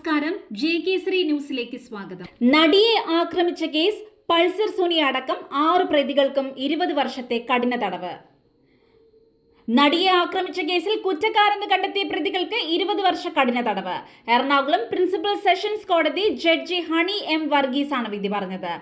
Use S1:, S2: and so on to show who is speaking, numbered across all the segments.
S1: നമസ്കാരം. ജെ ശ്രീ ന്യൂസിലേക്ക് സ്വാഗതം.
S2: നടിയെ ആക്രമിച്ച കേസ് പൾസർ സോണി അടക്കം ആറ് പ്രതികൾക്കും ഇരുപത് വർഷത്തെ കഠിന തടവ്. നടിയെ ആക്രമിച്ച കേസിൽ കുറ്റക്കാരെന്ന് കണ്ടെത്തിയ പ്രതികൾക്ക് ഇരുപത് വർഷ കഠിന തടവ്. എറണാകുളം പ്രിൻസിപ്പൽ സെഷൻസ് കോടതി ജഡ്ജി ഹണി എം വർഗീസ് ആണ് വിധി പറഞ്ഞത്.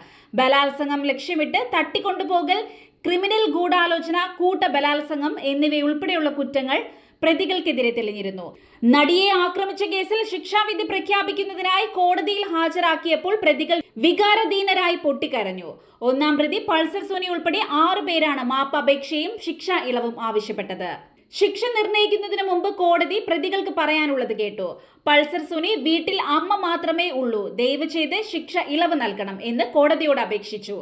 S2: ബലാത്സംഗം ലക്ഷ്യമിട്ട് തട്ടിക്കൊണ്ടുപോകൽ ക്രിമിനൽ ഗൂഢാലോചന കൂട്ട ബലാത്സംഗം എന്നിവയുൾപ്പെടെയുള്ള കുറ്റങ്ങൾ പ്രതികൾക്കെതിരെ തെളിഞ്ഞിരുന്നു. നടിയെ ആക്രമിച്ച കേസിൽ ശിക്ഷാവിധി പ്രഖ്യാപിക്കുന്നതിനായി കോടതിയിൽ ഹാജരാക്കിയപ്പോൾ പ്രതികൾ വികാരധീനരായി പൊട്ടിക്കരഞ്ഞു. ഒന്നാം പ്രതി പൾസർ സോനി ഉൾപ്പെടെ ആറു പേരാണ് മാപ്പപേക്ഷയും ശിക്ഷ ഇളവും ആവശ്യപ്പെട്ടത്. ശിക്ഷ നിർണയിക്കുന്നതിന് മുമ്പ് കോടതി പ്രതികൾക്ക് പറയാനുള്ളത് കേട്ടു. പൾസർ സുനി വീട്ടിൽ അമ്മ മാത്രമേ ഉള്ളൂ. ദയവ് ചെയ്ത് ശിക്ഷ ഇളവ് നൽകണം എന്ന് കോടതിയോട് അപേക്ഷിച്ചു.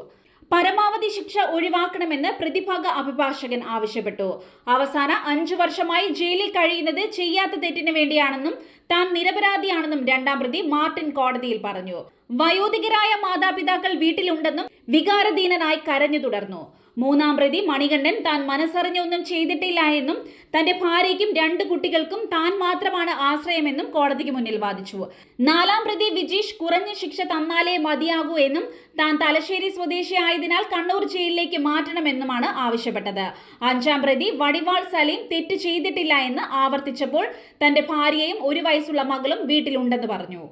S2: പരമാവധി ശിക്ഷ ഒഴിവാക്കണമെന്ന് പ്രതിഭാഗ അഭിഭാഷകൻ ആവശ്യപ്പെട്ടു. അവസാന അഞ്ചു വർഷമായി ജയിലിൽ കഴിയുന്നത് ചെയ്യാത്ത തെറ്റിന് വേണ്ടിയാണെന്നും താൻ നിരപരാധിയാണെന്നും രണ്ടാം പ്രതി മാർട്ടിൻ കോടതിയിൽ പറഞ്ഞു. വയോധികരായ മാതാപിതാക്കൾ വീട്ടിലുണ്ടെന്നും വികാരധീനനായി കരഞ്ഞു തുടർന്നു. മൂന്നാം പ്രതി മണികണ്ഠൻ താൻ മനസ്സറിഞ്ഞൊന്നും ചെയ്തിട്ടില്ല എന്നും തന്റെ ഭാര്യയ്ക്കും രണ്ട് കുട്ടികൾക്കും താൻ മാത്രമാണ് ആശ്രയമെന്നും കോടതിക്ക് മുന്നിൽ വാദിച്ചു. നാലാം പ്രതി വിജീഷ് കുറഞ്ഞ ശിക്ഷ തന്നാലേ മതിയാകൂ എന്നും താൻ തലശ്ശേരി സ്വദേശിയായതിനാൽ കണ്ണൂർ ജയിലിലേക്ക് മാറ്റണമെന്നുമാണ് ആവശ്യപ്പെട്ടത്. അഞ്ചാം പ്രതി വടിവാൾ സലീം തെറ്റ് ചെയ്തിട്ടില്ല എന്ന് ആവർത്തിച്ചപ്പോൾ തന്റെ ഭാര്യയും ഒരു വയസ്സുള്ള മകളും വീട്ടിലുണ്ടെന്ന് പറഞ്ഞു